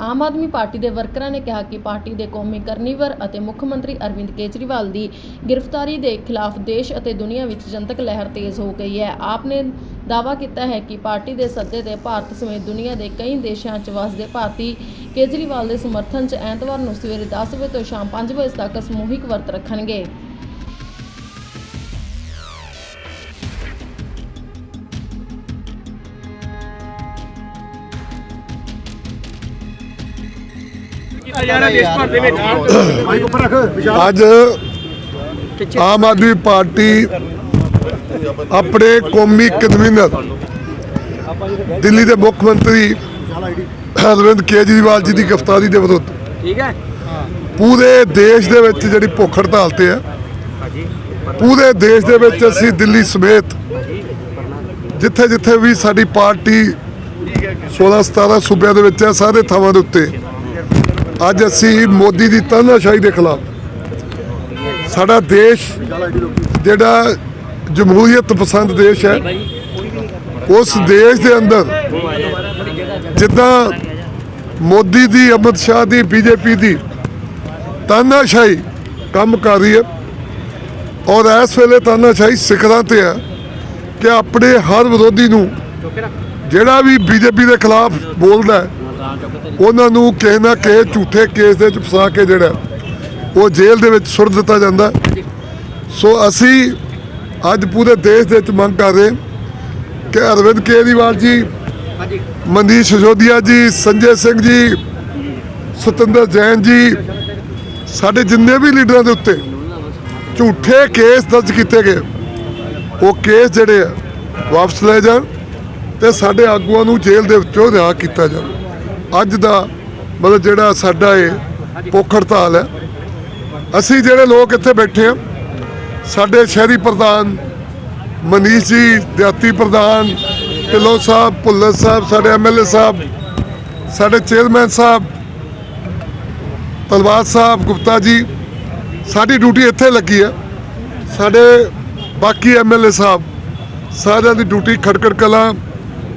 Aam Aadmi party ਦੇ ਵਰਕਰਾਂ ਨੇ ਕਿਹਾ ਕਿ ਪਾਰਟੀ ਦੇ ਕੌਮੀ ਕਰਨੀਵਰ ਅਤੇ ਮੁੱਖ ਮੰਤਰੀ ਅਰਵਿੰਦ ਕੇਜਰੀਵਾਲ ਦੀ ਗ੍ਰਿਫਤਾਰੀ ਦੇ ਖਿਲਾਫ ਦੇਸ਼ ਅਤੇ ਦੁਨੀਆ ਵਿੱਚ ਜਨਤਕ ਲਹਿਰ ਤੇਜ਼ ਹੋ ਗਈ ਹੈ। ਆਪ ਨੇ ਦਾਅਵਾ ਕੀਤਾ ਹੈ ਕਿ ਪਾਰਟੀ ਦੇ ਸੱਦੇ ਤੇ ਭਾਰਤ ਸਮੇਤ ਦੁਨੀਆ ਦੇ ਕਈ ਦੇਸ਼ਾਂ 'ਚ ਵਸਦੇ ਭਾਰਤੀ ਕੇਜਰੀਵਾਲ ਦੇ ਸਮਰਥਨ 'ਚ ਐਤਵਾਰ ਨੂੰ ਸਵੇਰੇ 10 ਵਜੇ ਤੋਂ ਸ਼ਾਮ 5 ਵਜੇ ਤੱਕ ਸਮੂਹਿਕ ਵਰਤ ਰੱਖਣਗੇ। ਅੱਜ ਆਮ ਆਦਮੀ ਪਾਰਟੀ ਆਪਣੇ ਕੌਮੀ ਕਨਵੀਨਰ ਦਿੱਲੀ ਦੇ ਮੁੱਖ ਮੰਤਰੀ ਅਰਵਿੰਦ ਕੇਜਰੀਵਾਲ ਜੀ ਦੀ ਗ੍ਰਿਫਤਾਰੀ ਦੇ ਵਿਰੁੱਧ। ਠੀਕ ਹੈ। ਪੂਰੇ ਦੇਸ਼ ਦੇ ਵਿੱਚ ਜਿਹੜੀ ਭੁੱਖ ਹੜਤਾਲ ਤੇ ਹੈ ਪੂਰੇ ਦੇਸ਼ ਦੇ ਵਿੱਚ ਅਸੀਂ ਦਿੱਲੀ ਸਮੇਤ ਜਿੱਥੇ ਜਿੱਥੇ ਵੀ ਸਾਡੀ ਪਾਰਟੀ 16 17 ਸੂਬਿਆਂ ਦੇ ਵਿੱਚ ਹੈ ਸਾਰੇ ਥਾਵਾਂ ਦੇ ਉੱਤੇ ਅੱਜ ਅਸੀਂ ਮੋਦੀ ਦੀ ਤਾਨਾਸ਼ਾਹੀ ਦੇ ਖਿਲਾਫ ਸਾਡਾ ਦੇਸ਼ ਜਿਹੜਾ ਜਮਹੂਰੀਅਤ ਪਸੰਦ ਦੇਸ਼ ਹੈ, ਉਸ ਦੇਸ਼ ਦੇ ਅੰਦਰ ਜਿੱਦਾਂ ਮੋਦੀ ਦੀ, ਅਮਿਤ ਸ਼ਾਹ ਦੀ, ਬੀਜੇਪੀ ਦੀ ਤਾਨਾਸ਼ਾਹੀ ਕੰਮ ਕਰ ਰਹੀ ਹੈ ਔਰ ਇਸ ਵੇਲੇ ਤਾਨਾਸ਼ਾਹੀ ਸਿਖਰਾਂ ਤੇ ਹੈ ਕਿ ਆਪਣੇ ਹਰ ਵਿਰੋਧੀ ਨੂੰ ਜਿਹੜਾ ਵੀ ਬੀਜੇਪੀ ਦੇ ਖਿਲਾਫ ਬੋਲਦਾ ਹੈ ਉਹਨਾਂ ਨੂੰ ਕਿਸੇ ਨਾ ਕਿਸੇ ਝੂਠੇ ਕੇਸ ਦੇ ਵਿੱਚ ਫਸਾ ਕੇ ਜਿਹੜਾ ਉਹ ਜੇਲ੍ਹ ਦੇ ਵਿੱਚ ਸੁੱਟ ਦਿੱਤਾ ਜਾਂਦਾ। ਸੋ ਅਸੀਂ ਅੱਜ ਪੂਰੇ ਦੇਸ਼ ਦੇ ਵਿੱਚ ਮੰਗ ਕਰ ਰਹੇ ਕਿ ਅਰਵਿੰਦ ਕੇਜਰੀਵਾਲ ਜੀ ਮਨੀਸ਼ ਸਿਸੋਦੀਆ ਜੀ ਸੰਜੇ ਸਿੰਘ ਜੀ ਸਤਿੰਦਰ ਜੈਨ ਜੀ ਸਾਡੇ ਜਿੰਨੇ ਵੀ ਲੀਡਰਾਂ ਦੇ ਉੱਤੇ ਝੂਠੇ ਕੇਸ ਦਰਜ ਕੀਤੇ ਗਏ ਉਹ ਕੇਸ ਜਿਹੜੇ ਆ ਵਾਪਸ ਲਏ ਜਾਣ ਤੇ ਸਾਡੇ ਆਗੂਆਂ ਨੂੰ ਜੇਲ੍ਹ ਦੇ ਵਿੱਚੋਂ ਰਿਹਾ ਕੀਤਾ ਜਾਵੇ। ਅੱਜ ਦਾ ਮਤਲਬ ਜਿਹੜਾ ਸਾਡਾ ਇਹ ਭੁੱਖ ਹੜਤਾਲ ਹੈ। ਅਸੀਂ ਜਿਹੜੇ ਲੋਕ ਇੱਥੇ ਬੈਠੇ ਆ ਸਾਡੇ ਸ਼ਹਿਰੀ ਪ੍ਰਧਾਨ ਮਨੀਸ਼ ਜੀ, ਦਿਹਾਤੀ ਪ੍ਰਧਾਨ, ਢਿੱਲੋਂ ਸਾਹਿਬ, ਭੁੱਲਰ ਸਾਹਿਬ, ਸਾਡੇ ਐਮਐਲਏ ਸਾਹਿਬ, ਸਾਡੇ ਚੇਅਰਮੈਨ ਸਾਹਿਬ, ਤਲਵਾਰ ਸਾਹਿਬ, ਗੁਪਤਾ ਜੀ, ਸਾਡੀ ਡਿਊਟੀ ਇੱਥੇ ਲੱਗੀ ਹੈ। ਸਾਡੇ ਬਾਕੀ ਐਮਐਲਏ ਸਾਹਿਬ, ਸਾਰਿਆਂ ਦੀ ਡਿਊਟੀ ਖੜਕੜ ਕਲਾਂ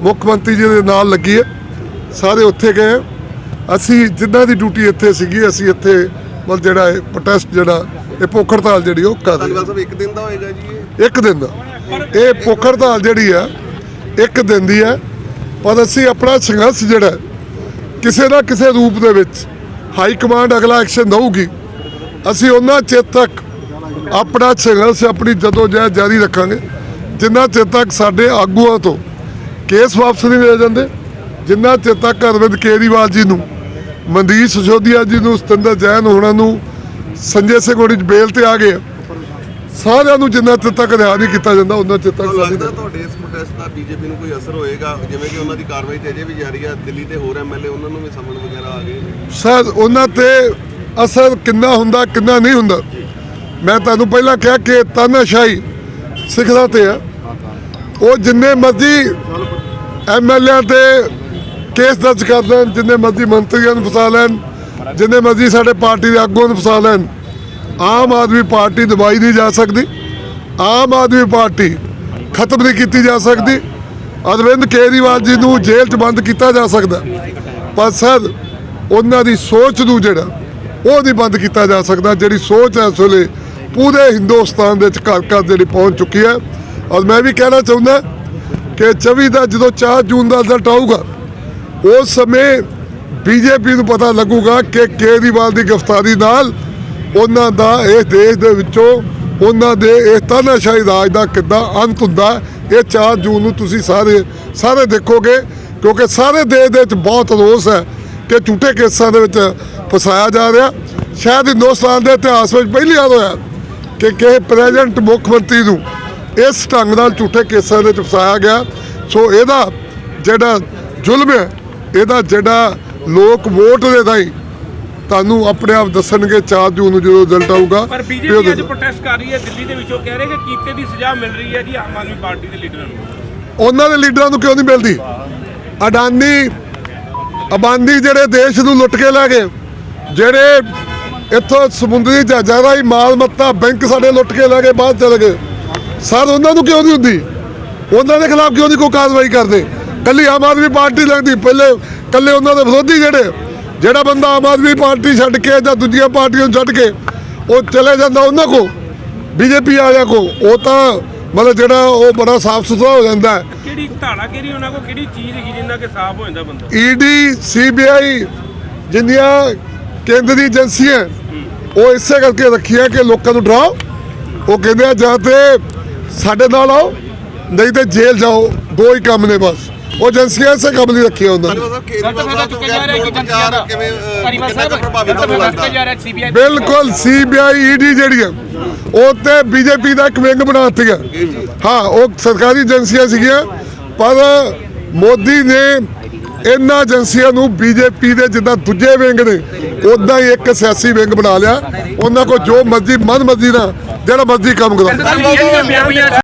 ਮੁੱਖ ਮੰਤਰੀ ਜੀ ਦੇ ਨਾਲ ਲੱਗੀ ਹੈ। ਸਾਰੇ ਉੱਥੇ ਗਏ। ਅਸੀਂ ਜਿਨ੍ਹਾਂ ਦੀ ਡਿਊਟੀ ਇੱਥੇ ਸੀਗੀ ਅਸੀਂ ਇੱਥੇ ਮਤਲਬ ਜਿਹੜਾ ਇਹ ਪ੍ਰੋਟੈਸਟ ਜਿਹੜਾ ਇਹ ਭੁੱਖ ਹੜਤਾਲ ਜਿਹੜੀ ਉਹ ਕਰ ਰਹੇ। ਹਾਂ। ਧੰਨਵਾਦ ਸਾਹਿਬ ਇੱਕ ਦਿਨ ਦਾ ਹੋਏਗਾ ਜੀ ਇਹ? ਇੱਕ ਦਿਨ ਦਾ। ਇਹ ਭੁੱਖ ਹੜਤਾਲ ਜਿਹੜੀ ਆ ਇੱਕ ਦਿਨ ਦੀ ਹੈ। ਪਰ ਅਸੀਂ ਆਪਣਾ ਸੰਘਰਸ਼ ਜਿਹੜਾ ਕਿਸੇ ਨਾ ਕਿਸੇ ਰੂਪ ਦੇ ਵਿੱਚ ਹਾਈ ਕਮਾਂਡ ਅਗਲਾ ਐਕਸ਼ਨ ਦਊਗੀ। ਅਸੀਂ ਉਹਨਾਂ ਚਿਰ ਤੱਕ ਆਪਣਾ ਸੰਘਰਸ਼ ਆਪਣੀ ਜਦੋਜਹਿਦ ਜਾਰੀ ਰੱਖਾਂਗੇ। ਜਿੰਨਾ ਚਿਰ ਤੱਕ ਸਾਡੇ ਆਗੂਆਂ ਤੋਂ ਕੇਸ ਵਾਪਸ ਨਹੀਂ ਲੈ ਜਾਂਦੇ ਜਿੰਨਾ ਚਿਰ ਤੱਕ ਅਰਵਿੰਦ ਕੇਜਰੀਵਾਲ ਜੀ ਨੂੰ ਮਨਦੀਪ ਸਿਸੋਦੀਆ ਜੀ ਨੂੰ ਸਤਿੰਦਰ ਜੈਨ ਹੋਣਾ ਨੂੰ ਸੰਜੇ ਸਿੰਘ ਹੋਣੀ ਬੇਲ ਤੇ ਆ ਗਏ ਸਾਰਿਆਂ ਨੂੰ ਜਿੰਨਾ ਚਿਰ ਤੱਕ ਰਿਹਾ ਨਹੀਂ ਕੀਤਾ ਜਾਂਦਾ ਉਹਨਾਂ ਚਿਰ ਤੱਕ ਲੱਗਦਾ ਤੁਹਾਡੇ ਇਸ ਪ੍ਰੋਟੈਸਟ ਦਾ ਬੀਜੇਪੀ ਨੂੰ ਕੋਈ ਅਸਰ ਹੋਏਗਾ? ਜਿਵੇਂ ਕਿ ਉਹਨਾਂ ਦੀ ਕਾਰਵਾਈ ਤੇ ਅਜੇ ਵੀ ਜਾਰੀ ਹੈ ਦਿੱਲੀ ਤੇ ਹੋਰ ਐਮਐਲਏ ਉਹਨਾਂ ਨੂੰ ਵੀ ਸਮਨ ਵਗੈਰਾ ਆ ਗਏ ਸਰ ਉਹਨਾਂ ਤੇ ਅਸਰ ਕਿੰਨਾ ਹੁੰਦਾ ਕਿੰਨਾ ਨਹੀਂ ਹੁੰਦਾ? ਮੈਂ ਤੁਹਾਨੂੰ ਪਹਿਲਾਂ ਕਿਹਾ ਕਿ ਤਾਨਾਸ਼ਾਹੀ ਸਿੱਖਦਾ ਤੇ ਆ। ਉਹ ਜਿੰਨੇ ਮਰਜ਼ੀ ਐਮਐਲਏ ਤੇ ਕੇਸ ਦਰਜ ਕਰ ਲੈਣ, ਜਿੰਨੇ ਮਰਜ਼ੀ ਮੰਤਰੀਆਂ ਨੂੰ ਫਸਾ ਲੈਣ, ਜਿੰਨੇ ਮਰਜ਼ੀ ਸਾਡੇ ਪਾਰਟੀ ਦੇ ਆਗੂਆਂ ਨੂੰ ਫਸਾ ਲੈਣ। ਆਮ ਆਦਮੀ ਪਾਰਟੀ ਦਬਾਈ ਨਹੀਂ ਜਾ ਸਕਦੀ। ਆਮ ਆਦਮੀ ਪਾਰਟੀ ਖਤਮ ਨਹੀਂ ਕੀਤੀ ਜਾ ਸਕਦੀ। ਅਰਵਿੰਦ ਕੇਜਰੀਵਾਲ ਜੀ ਨੂੰ ਜੇਲ੍ਹ 'ਚ ਬੰਦ ਕੀਤਾ ਜਾ ਸਕਦਾ। ਪਰ ਸਰ, ਉਹਨਾਂ ਦੀ ਸੋਚ ਨੂੰ ਜਿਹੜਾ, ਉਹ ਨਹੀਂ ਬੰਦ ਕੀਤਾ ਜਾ ਸਕਦਾ, ਜਿਹੜੀ ਸੋਚ ਹੈ ਇਸ ਵੇਲੇ ਪੂਰੇ ਹਿੰਦੁਸਤਾਨ ਦੇ ਵਿੱਚ ਘਰ ਘਰ ਜਿਹੜੀ ਪਹੁੰਚ ਚੁੱਕੀ ਹੈ। ਔਰ ਮੈਂ ਵੀ ਕਹਿਣਾ ਚਾਹੁੰਦਾ ਕਿ 24 ਦਾ, ਜਦੋਂ 4 ਜੂਨ ਦਾ ਰਿਜ਼ਲਟ ਆਊਗਾ ਉਸ ਸਮੇਂ ਬੀਜੇਪੀ ਨੂੰ ਪਤਾ ਲੱਗੂਗਾ ਕਿ ਕੇਜਰੀਵਾਲ ਦੀ ਗ੍ਰਿਫਤਾਰੀ ਨਾਲ ਉਹਨਾਂ ਦਾ ਇਸ ਦੇਸ਼ ਦੇ ਵਿੱਚੋਂ, ਉਹਨਾਂ ਦੇ ਇਸ ਤਾਨਾਸ਼ਾਹੀ ਰਾਜ ਦਾ ਕਿੱਦਾਂ ਅੰਤ ਹੁੰਦਾ, ਇਹ 4 ਜੂਨ ਨੂੰ ਤੁਸੀਂ ਸਾਰੇ ਸਾਰੇ ਦੇਖੋਗੇ, ਕਿਉਂਕਿ ਸਾਰੇ ਦੇਸ਼ ਦੇ ਵਿੱਚ ਬਹੁਤ ਰੋਸ ਹੈ ਕਿ ਝੂਠੇ ਕੇਸਾਂ ਦੇ ਵਿੱਚ ਫਸਾਇਆ ਜਾ ਰਿਹਾ। ਸ਼ਾਇਦ ਹਿੰਦੁਸਤਾਨ ਦੇ ਇਤਿਹਾਸ ਵਿੱਚ ਪਹਿਲੀ ਵਾਰ ਹੋਇਆ ਕਿ ਕਿਸੇ ਪ੍ਰੈਜ਼ੀਡੈਂਟ ਮੁੱਖ ਮੰਤਰੀ ਨੂੰ ਇਸ ਢੰਗ ਨਾਲ ਝੂਠੇ ਕੇਸਾਂ ਦੇ ਵਿੱਚ ਫਸਾਇਆ ਗਿਆ। ਸੋ ਇਹਦਾ ਜਿਹੜਾ ਜ਼ੁਲਮ ਹੈ ਇਹਦਾ ਜਿਹੜਾ ਲੋਕ ਵੋਟ ਦੇ ਰਾਹੀਂ ਤੁਹਾਨੂੰ ਆਪਣੇ ਆਪ ਦੱਸਣਗੇ 4 ਜੂਨ ਨੂੰ ਜਦੋਂ ਰਿਜ਼ਲਟ ਆਊਗਾ। ਪਰ ਬੀਜੇਪੀ ਅੱਜ ਪ੍ਰੋਟੈਸਟ ਕਰ ਰਹੀ ਹੈ ਦਿੱਲੀ ਦੇ ਵਿੱਚੋਂ ਕਹਿ ਰਹੇ ਕਿ ਕੀਤੇ ਦੀ ਸਜ਼ਾ ਮਿਲ ਰਹੀ ਹੈ ਜੀ ਆਮ ਆਦਮੀ ਪਾਰਟੀ ਦੇ ਲੀਡਰਾਂ ਨੂੰ। ਉਹਨਾਂ ਦੇ ਲੀਡਰਾਂ ਨੂੰ ਕਿਉਂ ਨਹੀਂ ਮਿਲਦੀ? ਅਡਾਨੀ ਅਬਾਨੀ ਜਿਹੜੇ ਦੇਸ਼ ਨੂੰ ਲੁੱਟ ਕੇ ਲੈ ਗਏ ਜਿਹੜੇ ਇੱਥੋਂ ਸਮੁੰਦਰੀ ਜਹਾਜ਼ਾਂ ਰਾਹੀਂ ਮਾਲ ਮੱਤਾ ਬੈਂਕ ਸਾਡੇ ਲੁੱਟ ਕੇ ਲੈ ਗਏ ਬਾਹਰ ਚਲੇ ਗਏ। ਸਰ ਉਹਨਾਂ ਨੂੰ ਕਿਉਂ ਨਹੀਂ ਹੁੰਦੀ? ਉਹਨਾਂ ਦੇ ਖਿਲਾਫ ਕਿਉਂ ਨਹੀਂ ਕੋਈ ਕਾਰਵਾਈ ਕਰਦੇ? ਕੱਲੀ ਆਮ ਆਦਮੀ ਪਾਰਟੀ ਲੱਗਦੀ ਪਹਿਲੇ ਕੱਲੇ ਉਹਨਾਂ ਦੇ ਵਿਰੋਧੀ ਜਿਹੜੇ ਜਿਹੜਾ ਬੰਦਾ ਆਮ ਆਦਮੀ ਪਾਰਟੀ ਛੱਡ ਕੇ ਜਾਂ ਦੂਜੀਆਂ ਪਾਰਟੀਆਂ ਨੂੰ ਛੱਡ ਕੇ ਉਹ ਚਲੇ ਜਾਂਦਾ ਉਹਨਾਂ ਕੋ ਬੀਜੇਪੀ ਵਾਲਿਆਂ ਕੋ ਉਹ ਤਾਂ ਮਤਲਬ ਜਿਹੜਾ ਉਹ ਬੜਾ ਸਾਫ਼ ਸੁਥਰਾ ਹੋ ਜਾਂਦਾ ਕਿਹੜੀ ਧਾੜਾ ਕਿਹੜੀ ਉਹਨਾਂ ਕੋਲ ਕਿਹੜੀ ਚੀਜ਼ ਹੈਗੀ ਜਿੰਨਾ ਕਿ ਸਾਫ਼ ਹੋ ਜਾਂਦਾ ਬੰਦਾ? ਈਡੀ ਸੀਬੀਆਈ ਜਿੰਨੀਆਂ ਕੇਂਦਰੀ ਏਜੰਸੀਆਂ ਉਹ ਇਸੇ ਕਰਕੇ ਰੱਖੀਆਂ ਕਿ ਲੋਕਾਂ ਨੂੰ ਡਰਾਓ। ਉਹ ਕਹਿੰਦੇ ਆ ਜਾਂ ਤੇ ਸਾਡੇ ਨਾਲ ਆਓ ਨਹੀਂ ਤੇ ਜੇਲ੍ਹ ਜਾਓ ਦੋ ਹੀ ਕੰਮ ਨੇ ਬਸ। ਉਹ ਏਜੰਸੀਆਂ ਇਸੇ ਕੰਮ ਲਈ ਰੱਖੀਆਂ ਉਹਨਾਂ ਨੇ। ਬਿਲਕੁਲ ਸੀਬੀਆਈ ਈਡੀ ਜਿਹੜੀਆਂ ਉਹ ਤੇ ਬੀਜੇਪੀ ਦਾ ਇੱਕ ਵਿੰਗ ਬਣਾਤੀਆਂ ਹਾਂ ਉਹ ਸਰਕਾਰੀ ਏਜੰਸੀਆਂ ਸੀਗੀਆਂ ਪਰ ਮੋਦੀ ਨੇ ਇਹਨਾਂ ਏਜੰਸੀਆਂ ਨੂੰ ਬੀਜੇਪੀ ਦੇ ਜਿੱਦਾਂ ਦੂਜੇ ਵਿੰਗ ਨੇ ਉਦਾਂ ਹੀ ਇੱਕ ਸਿਆਸੀ ਵਿੰਗ ਬਣਾ ਲਿਆ। ਉਹਨਾਂ ਕੋ ਜੋ ਮਰਜ਼ੀ ਮਨ ਮਰਜ਼ੀ ਨਾਲ ਜਿਹੜਾ ਮਰਜ਼ੀ ਕੰਮ ਕਰੋ